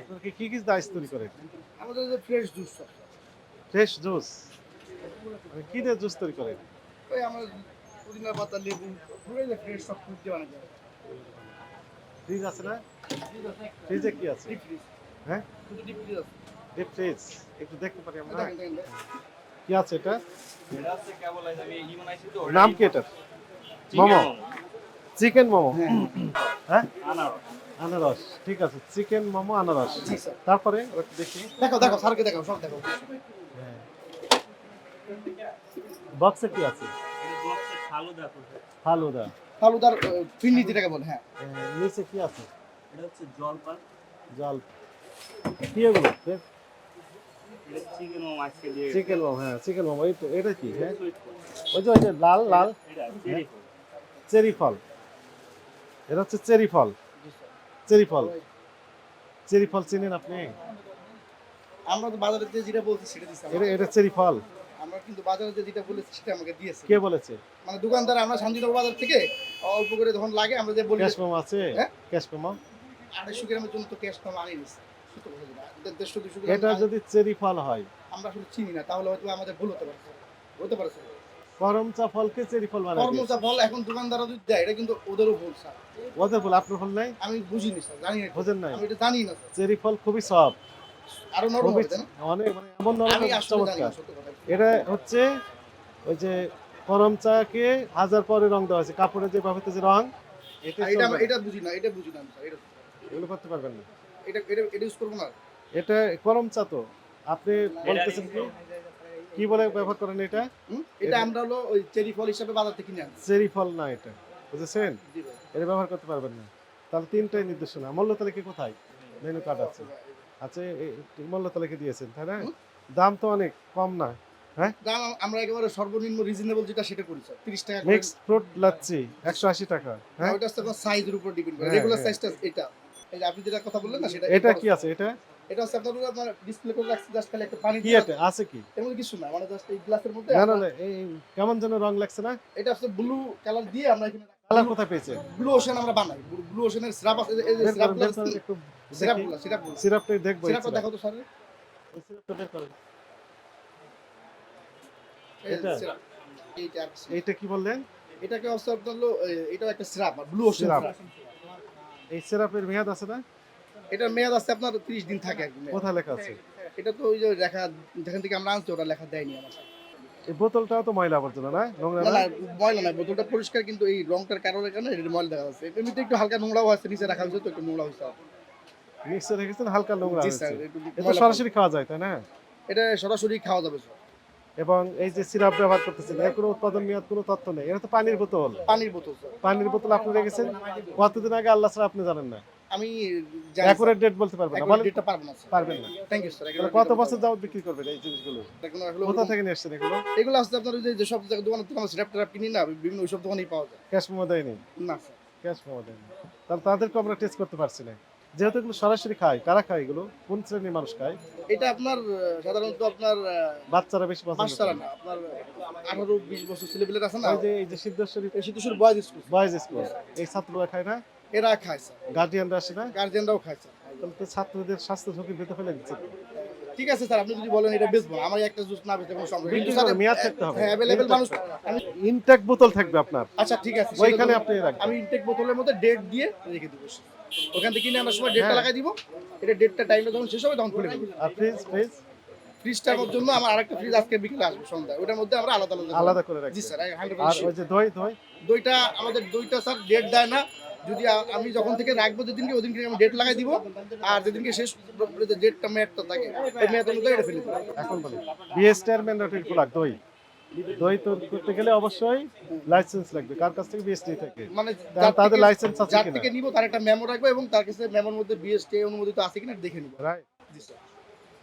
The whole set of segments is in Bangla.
আপনাকে কি কি দাইস তৈরি করেন? আমাদের যে ফ্রেশ জুস ফ্রেশ জুস মানে কি দিয়ে জুস তৈরি করেন? ওই আমার পুদিনা পাতা লেবু পুরো যে ফ্রেশ সব ফুড দিয়ে বানানো ফ্রিজ আছে না? ফ্রিজে কি আছে? হ্যাঁ? ডিপ ফ্রিজ আছে। ডিপ ফ্রিজ একটু দেখতে পারি আমরা। কি আছে এটা? এটা হচ্ছে কেবল আমি ই বানাইছি তো নাম কি এটার? মোমো। চিকেন মোমো। হ্যাঁ? আনারস। আনারস ঠিক আছে চিকেন মোমো আনারস। তারপরে ওটা দেখি। দেখো দেখো স্যারকে দেখো সব দেখো হ্যাঁ। বক্সে কি আছে? ফালুদা। ফালুদা ফালুদার ফিন্নি যেটাকে বলে হ্যাঁ। নিচে কি আছে? এটা হচ্ছে জলপান। জল। কি এগুলো? চিকেন মোমো হ্যাঁ চিকেন মোমো। এই তো এটা কি? হ্যাঁ। ওই যে ওই যে লাল লাল। ফল চেরি ফল। এটা হচ্ছে চেরি ফল। চেরি ফল চেরি ফল চিনেন আপনি? আমরা তো বাজারে যে যেটা বলছি সেটা দিচ্ছি এটা এটা চেরি ফল আমরা কিন্তু বাজারে যে যেটা বলেছি সেটা আমাকে দিয়েছে। কে বলেছে? মানে দোকানদার আমরা শান্তিনগর বাজার থেকে অল্প করে যখন লাগে আমরা যে বলি ক্যাশ মোমো আছে? হ্যাঁ? ক্যাশ মোমো আড়াইশো গ্রামের জন্য তো ক্যাশ কম আনি দুশো এটা যদি চেরি ফল হয়। আমরা আসলে চিনি না তাহলে হয়তো আমাদের ভুল হতে পারে। হতে পারে। করমচা ফলকে চেরি ফল বানায় দিয়েছে। কর্মচা ফল এখন দোকানদাররা যদি দেয় এটা কিন্তু ওদেরও ভুল স্যার। ওদের ফল আপনার ফল নাই? আমি বুঝিনি স্যার জানি না বোঝেন নাই? আমি এটা জানি না স্যার। চেরি ফল খুবই সফট। আরও নরম হবে অনেক মানে এমন নরম আমি আসলে জানি না চমৎকার। এটা হচ্ছে ওই যে করমচাকে হাজার পরে রং দেওয়া হয়েছে। কাপড়ে যে ভাবে যে রং এটা এটা বুঝি না এটা বুঝি না স্যার এটা এগুলো করতে পারবেন না। এটা এটা এটা ইউজ করব না। এটা করমচা তো। আপনি বলতেছেন কি? কি বলে ব্যবহার করেন এটা? এটা আমরা হলো ওই চেরি ফল হিসাবে বাজার থেকে কিনে আনছি। চেরি ফল না এটা। বুঝেছেন? এটা ব্যবহার করতে পারবেন না। তাহলে তিনটাই নির্দেশনা। মূল্য তালিকা কোথায়? মেনু কার্ড আছে। আচ্ছা মূল্য তালিকা দিয়েছেন তাই না? দাম তো অনেক কম না। দাম আমরা একেবারে সর্বনিম্ন রিজনেবল যেটা সেটা করি স্যার তিরিশ টাকা করে। মিক্স ফ্রুট লাচ্ছি একশো আশি টাকা। হ্যাঁ? ওইটা হচ্ছে সাইজের উপর ডিপেন্ড করে। হ্যাঁ, রেগুলার হ্যাঁ। সাইজটা এটা। এই যে আপনি যেটা কথা বললেন না সেটা এটা কি আছে? এটা? এটা হচ্ছে আপনার আপনার ডিসপ্লে করে রাখছি জাস্ট খালি একটা পানি কি এটা? আছে কি? এর মধ্যে কিছু না মানে জাস্ট এই গ্লাসের মধ্যে না না না এই কেমন যেন রং লাগছে না? এটা হচ্ছে ব্লু কালার দিয়ে আমরা এখানে কালার কোথায় পেয়েছে? ব্লু ওশান আমরা বানাই। ব্লু ওশানের সিরাপ আছে এই যে বের সিরাপ করেন, একটু সিরাপগুলো সিরাপগুলো। সিরাপটা দেখব সিরাপটা দেখো তো স্যার সিরাপটা বের। এটা? সিরাপ এইটা এইটা কি বললেন? এটাকে হচ্ছে আপনার এটাও একটা সিরাপ ব্লু ওশান এই সিরাপের মেয়াদ আছে না? এটার মেয়াদ আছে আপনার 30 দিন থাকে কোথায় লেখা আছে? এটা তো ওই যে লেখা যেখান থেকে আমরা আনছি ওটা লেখা দেয়নি আমার এই বোতলটাও তো ময়লা আবর্জনা না? নোংরা না ময়লা না বোতলটা পরিষ্কার কিন্তু এই রংটার কারণে কারণে এটা ময়লা দেখা যাচ্ছে? এমনিতে একটু হালকা নোংরাও আছে নিচে রাখা হয়েছে তো একটু নোংরা হয়েছে মিক্সে রেখেছেন হালকা নোংরা স্যার একটু এটা সরাসরি খাওয়া যায় তাই না? এটা সরাসরি খাওয়া যাবে স্যার। এবং এই যে সিরাপ ব্যবহার করতেছেন এর কোনো উৎপাদন মেয়াদ কোনো তথ্য নেই? এটা তো পানির বোতল। পানির বোতল স্যার। পানির বোতল আপনি রেখেছেন? কতদিন আগে আল্লাহ ছাড়া আপনি জানেন না? আমি অ্যাকুরেট ডেট বলতে পারবেন না। বলেন ডেটটা পারব না পারবেন না। থ্যাংক ইউ স্যার কত বছর যাবত বিক্রি করবেন এই জিনিসগুলো? আসলে কোথা থেকে নিয়ে এসছেন এগুলো? এগুলো আসলে আপনার ওই যে যেসব জায়গায় দোকানের থেকে আমরা সিরাপ টিরাপ কিনি না বিভিন্ন ওইসব দোকানেই পাওয়া যায়। ক্যাশ মোমো দেয়নি? না স্যার ক্যাশ মোমো দেয়নি। তাহলে তাদেরকে আমরা টেস্ট করতে পারছি না। যেহেতু এগুলো সরাসরি খায় কারা খায় এগুলো? কোন শ্রেণির মানুষ খায়? এটা আপনার সাধারণত আপনার বাচ্চারা বেশি পছন্দ বাচ্চারা না আপনার আঠারো বিশ বছর ছেলেপেলের আছে না? যে এই যে সিদ্ধেশ্বরী শিশুর বয়স স্কুল বয়েজ স্কুল এই ছাত্ররা খায় না? এরা খায় স্যার। গার্ডিয়ানরা আসে না? গার্জিয়ানরাও খায় স্যার। তাহলে তো ছাত্রদের স্বাস্থ্য ঝুঁকির ভিতরে ফেলে দিচ্ছে। ঠিক আছে স্যার আপনি যদি বলেন এটা বেচবো আমার একটা জুস না কোনো সমস্যা কিন্তু স্যার, মেয়াদ থাকতে হবে। হ্যাঁ অ্যাভেলেবেল মানুষ আমি ইনটেক বোতল থাকবে আপনার। আচ্ছা ঠিক আছে ওইখানে আপনি রাখবেন। আমি ইনটেক বোতলের মধ্যে ডেট দিয়ে রেখে দিব ওখান থেকে কিনে আনার সময় ডেটটা হ্যাঁ। লাগাই দিব। এটা ডেটটা টাইমে যখন শেষ হবে তখন খুলে দেবো। আর ফ্রিজ ফ্রিজ ফ্রিজটার জন্য আমার আরেকটা ফ্রিজ আজকে বিকেলে আসবে সন্ধ্যায়। ওটার মধ্যে আমরা আলাদা আলাদা আলাদা করে জি স্যার আর ওই যে দই দই? দইটা আমাদের দইটা স্যার ডেট দেয় না। যদি আমি যখন থেকে রাখব যেদিনকে ওদিনকে আমি ডেট লাগাই দিব আর যেদিনকে শেষ ডেটটা মেয়াদটা থাকে ওই মেয়াদ অনুযায়ী এটা ফেলে দিব। এখন বলি বিএসটার ম্যান্ডেটরি প্রোডাক্ট দই। দই তৈরি করতে গেলে অবশ্যই লাইসেন্স লাগবে। কার কাছ থেকে বিএসটি থেকে? মানে তাদের লাইসেন্স আছে যার থেকে নিব তার একটা মেমো রাখব এবং তার কাছে মেমোর মধ্যে বিএসটি অনুমোদিত আছে কিনা দেখে নিব। রাইট জি স্যার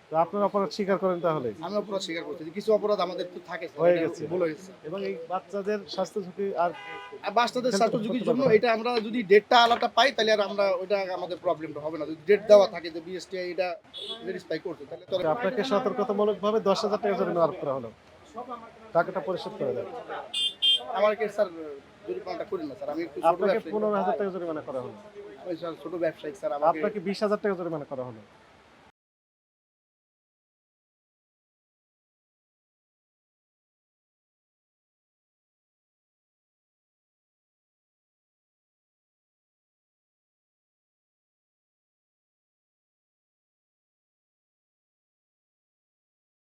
তো আপনার অপরাধ স্বীকার করেন তাহলে? আমি অপরাধ স্বীকার করছি কিছু অপরাধ আমাদের তো থাকে হয়ে গেছে। ভুল হয়েছে এবং এই বাচ্চাদের স্বাস্থ্য ঝুঁকি আর বাচ্চাদের স্বাস্থ্য ঝুঁকির জন্য এটা আমরা যদি ডেটটা আলাদা পাই তাহলে আর আমরা ওইটা আমাদের প্রবলেমটা হবে না। যদি ডেট দেওয়া থাকে যে বিএসটি এটা করতে তাহলে তো আপনাকে সতর্কতামূলক ভাবে দশ হাজার টাকা জরিমানা আরোপ করা হলো। টাকাটা পরিশোধ করে দেন। আমার কি স্যার জরিমানাটা করি না স্যার আমি একটু আপনাকে পনেরো হাজার টাকা জরিমানা করা হলো। ছোট ব্যবসায়িক স্যার আপনাকে বিশ হাজার টাকা জরিমানা করা হলো।